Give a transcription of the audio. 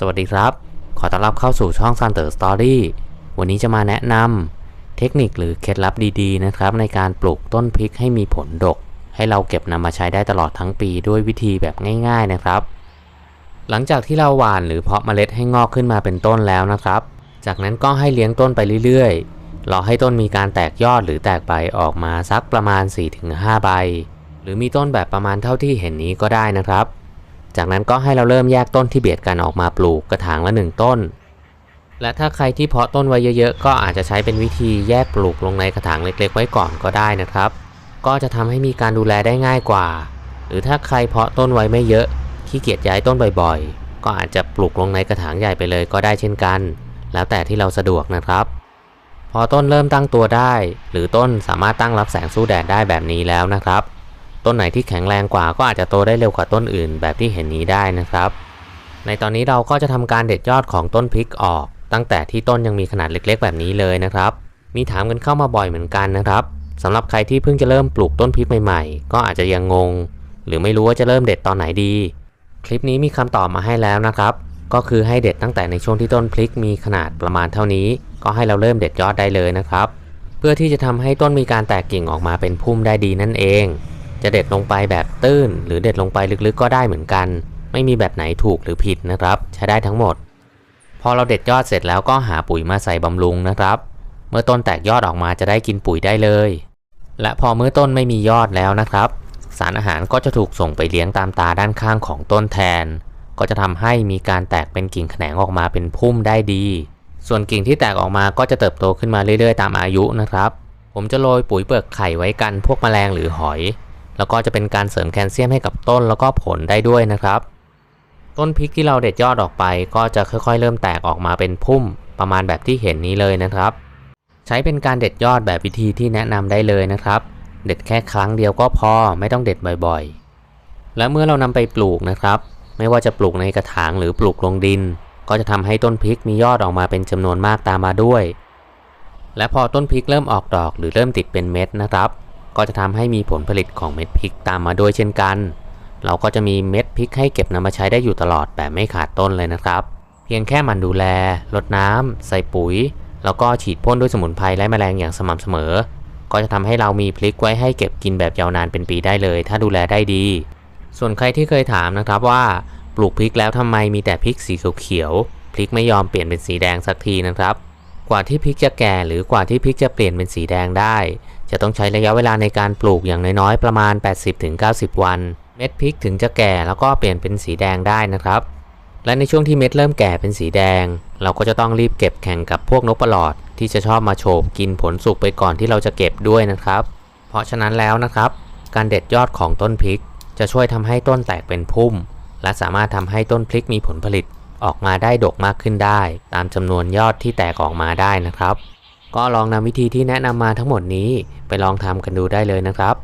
สวัสดีครับ ขอต้อนรับเข้าสู่ช่อง Sunter Story วันนี้จะมาแนะนำเทคนิคหรือเคล็ดลับดีๆนะครับ ในการปลูกต้นพริกให้มีผลดก ให้เราเก็บนำมาใช้ได้ตลอดทั้งปีด้วยวิธีแบบง่าย ๆนะครับ หลังจากที่เราหว่านหรือเพาะเมล็ดให้งอกขึ้นมาเป็นต้นแล้วนะครับ จากนั้นก็ให้เลี้ยงต้นไปเรื่อยๆรอให้ต้นมีการแตกยอดหรือแตกใบออกมาสักประมาณ 4-5 ใบ หรือมีต้นแบบประมาณเท่าที่เห็นนี้ก็ได้นะครับ จากนั้นก็ให้เราเริ่มแยกต้นที่เบียดกันออกมาปลูกกระถางละหนึ่งต้น และถ้าใครที่เพาะต้นไว้เยอะๆ ก็อาจจะใช้เป็นวิธีแยกปลูกลงในกระถางเล็กๆ ไว้ก่อนก็ได้นะครับ ก็จะทำให้มีการดูแลได้ง่ายกว่า หรือถ้าใครเพาะต้นไว้ไม่เยอะขี้เกียจย้ายต้นบ่อยๆ ก็อาจจะปลูกลงในกระถางใหญ่ไปเลยก็ได้เช่นกัน แล้วแต่ที่เราสะดวกนะครับ พอต้นเริ่มตั้งตัวได้ หรือต้นสามารถตั้งรับแสงสู้แดดได้แบบนี้แล้วนะครับ ต้นไหนที่แข็งแรงกว่าก็อาจจะโตได้เร็วกว่าต้นอื่น แบบที่เห็นนี้ได้นะครับ ในตอนนี้เราก็จะทำการเด็ดยอดของต้นพริกออก ตั้งแต่ที่ต้นยังมีขนาดเล็กๆ แบบนี้เลยนะครับ มีถามกันเข้ามาบ่อยเหมือนกันนะครับสำหรับใครที่เพิ่งจะเริ่มปลูกต้นพริกใหม่ๆ ก็อาจจะยังงง หรือไม่รู้ว่าจะเริ่มเด็ดตอนไหนดี คลิปนี้มีคำตอบมาให้แล้วนะครับ ก็คือให้เด็ดตั้งแต่ในช่วงที่ต้นพริกมีขนาดประมาณเท่านี้ ก็ให้เราเริ่มเด็ดยอดได้เลยนะครับ เพื่อที่จะทำให้ต้นมีการแตกกิ่งออกมาเป็นพุ่มได้ดีนั่นเอง จะเด็ดลงไปแบบตื้น หรือเด็ดลงไปลึกๆก็ได้เหมือนกัน ไม่มีแบบไหนถูกหรือผิดนะครับ ใช้ได้ทั้งหมด พอเราเด็ดยอดเสร็จแล้วก็หาปุ๋ยมาใส่บำรุงนะครับ เมื่อต้นแตกยอดออกมาจะได้กินปุ๋ยได้เลย และพอเมื่อต้นไม่มียอดแล้วนะครับ สารอาหารก็จะถูกส่งไปเลี้ยงตามตาด้านข้างของต้นแทน ก็จะทำให้มีการแตกเป็นกิ่งแขนงออกมาเป็นพุ่มได้ดี ส่วนกิ่งที่แตกออกมาก็จะเติบโตขึ้นมาเรื่อยๆ ตามอายุนะครับ ผมจะโรยปุ๋ยเปลือกไข่ไว้กันพวกแมลงหรือหอย แล้วก็จะเป็นการเสริมแคลเซียมให้กับต้นแล้วก็ผลได้ด้วยนะครับ ต้นพริกที่เราเด็ดยอดออกไป ก็จะค่อยๆ เริ่มแตกออกมาเป็นพุ่มประมาณแบบที่เห็นนี้เลยนะครับ ใช้เป็นการเด็ดยอดแบบวิธีที่แนะนำได้เลยนะครับ เด็ดแค่ครั้งเดียวก็พอไม่ต้องเด็ดบ่อยๆ และเมื่อเรานำไปปลูกนะครับ ไม่ว่าจะปลูกในกระถางหรือปลูกลงดิน ก็จะทำให้ต้นพริกมียอดออกมาเป็นจำนวนมากตามมาด้วย และพอต้นพริกเริ่มออกดอกหรือเริ่มติดเป็นเม็ดนะครับ ก็จะทำให้มีผลผลิตของเม็ดพริกตามมาด้วยเช่นกัน เราก็จะมีเม็ดพริกให้เก็บนำมาใช้ได้อยู่ตลอดแบบไม่ขาดต้นเลยนะครับ เพียงแค่หมันดูแลรดน้ำใส่ปุ๋ย แล้วก็ฉีดพ่นด้วยสมุนไพรและแมลงอย่างสม่ำเสมอ ก็จะทำให้เรามีพริกไว้ให้เก็บกินแบบยาวนานเป็นปีได้เลย ถ้าดูแลได้ดี ส่วนใครที่เคยถามนะครับว่าปลูกพริกแล้วทำไมมีแต่พริกสีเขียวๆพริกไม่ยอมเปลี่ยนเป็นสีแดงสักทีนะครับ กว่าที่พริกจะแก่หรือกว่าที่พริกจะเปลี่ยนเป็นสีแดงได้ จะต้องใช้ระยะเวลาในการปลูกอย่างน้อยๆประมาณ 80-90 วัน เม็ดพริกถึงจะแก่แล้วก็เปลี่ยนเป็นสีแดงได้นะครับ และในช่วงที่เม็ดเริ่มแก่เป็นสีแดง เราก็จะต้องรีบเก็บแข่งกับพวกนกประหลอด ที่จะชอบมาโฉบกินผลสุกไปก่อนที่เราจะเก็บด้วยนะครับ เพราะฉะนั้นแล้วนะครับ การเด็ดยอดของต้นพริก จะช่วยทำให้ต้นแตกเป็นพุ่ม และสามารถทำให้ต้นพริกมีผลผลิต ออกมาได้ดกมากขึ้นได้ ตามจำนวนยอดที่แตกออกมาได้นะครับ ก็ลองนำวิธีที่แนะนำมาทั้งหมดนี้ไปลองทำกันดูได้เลยนะครับ